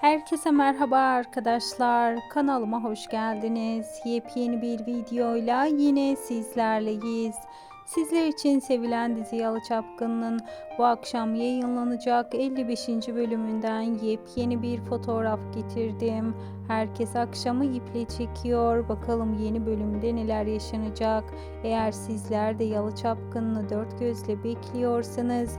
Herkese merhaba arkadaşlar. Kanalıma hoş geldiniz. Yepyeni bir videoyla yine sizlerleyiz. Sizler için sevilen dizi Yalı Çapkın'ın bu akşam yayınlanacak 55. bölümünden yepyeni bir fotoğraf getirdim. Herkes akşamı iple çekiyor. Bakalım yeni bölümde neler yaşanacak. Eğer sizler de Yalı Çapkın'ı dört gözle bekliyorsanız